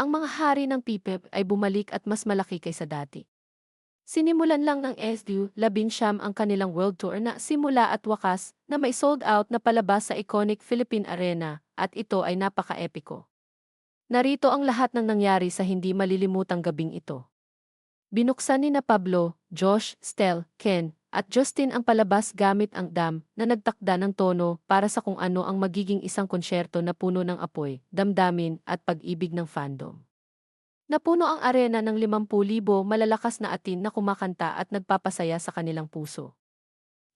ang mga hari ng PPEP ay bumalik at mas malaki kaysa dati. Sinimulan lang ng SDU, labinsyam ang kanilang world tour na simula at wakas na may sold out na palabas sa iconic Philippine Arena at ito ay napaka-epiko. Narito ang lahat ng nangyari sa hindi malilimutang gabing ito. Binuksan ni na Pablo, Josh, Stel, Ken, at Justin ang palabas gamit ang dam na nagtakda ng tono para sa kung ano ang magiging isang konsyerto na puno ng apoy, damdamin at pag-ibig ng fandom. Napuno ang arena ng 50,000 malalakas na atin na kumakanta at nagpapasaya sa kanilang puso.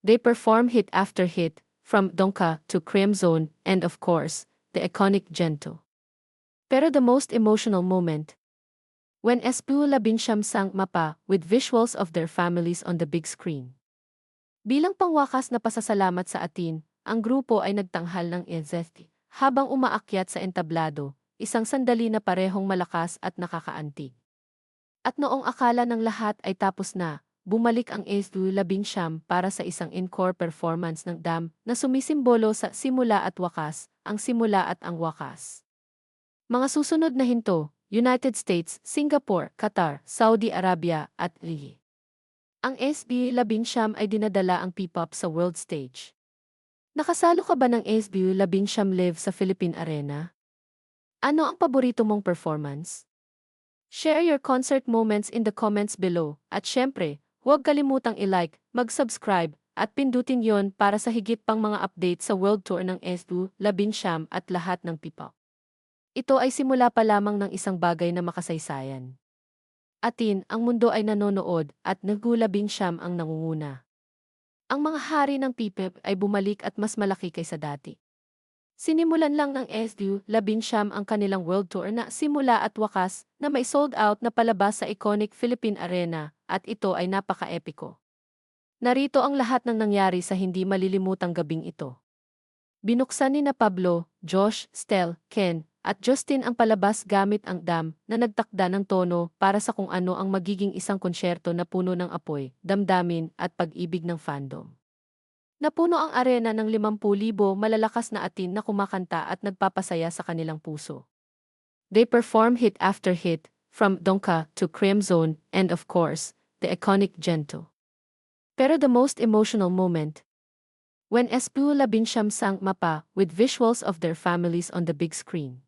They perform hit after hit, from Donka to Cream Zone, and of course, the iconic Gento. Pero the most emotional moment, when Espu Labinsham sang mapa with visuals of their families on the big screen. Bilang pangwakas na pasasalamat sa atin, ang grupo ay nagtanghal ng Ezesti habang umaakyat sa entablado, isang sandali na parehong malakas at nakakaantig. At noong akala ng lahat ay tapos na, bumalik ang Esdu Labinsyam para sa isang encore performance ng DAM na sumisimbolo sa simula at wakas, ang simula at ang wakas. Mga susunod na hinto, United States, Singapore, Qatar, Saudi Arabia at Lihi. Ang SB Labinsyam ay dinadala ang P-pop sa world stage. Nakasalo ka ba ng SB Labinsyam Live sa Philippine Arena? Ano ang paborito mong performance? Share your concert moments in the comments below. At syempre, huwag kalimutang i-like, mag-subscribe, at pindutin yon para sa higit pang mga update sa world tour ng S2, Labinsham at lahat ng pipa. Ito ay simula pa lamang ng isang bagay na makasaysayan. Atin, ang mundo ay nanonood at nagulabing siyam ang nangunguna. Ang mga hari ng PPEP ay bumalik at mas malaki kaysa dati. Sinimulan lang ng SDU, labinsyam ang kanilang world tour na simula at wakas na may sold out na palabas sa iconic Philippine Arena at ito ay napaka-epiko. Narito ang lahat ng nangyari sa hindi malilimutang gabing ito. Binuksan ni na Pablo, Josh, Stel, Ken, at Justin ang palabas gamit ang dam na nagtakda ng tono para sa kung ano ang magiging isang konsyerto na puno ng apoy, damdamin at pag-ibig ng fandom. Napuno ang arena ng 50,000 malalakas na atin na kumakanta at nagpapasaya sa kanilang puso. They perform hit after hit, from Donka to Cream Zone, and of course, the iconic Gento. Pero the most emotional moment, when Espu Labinsham sang Mapa with visuals of their families on the big screen.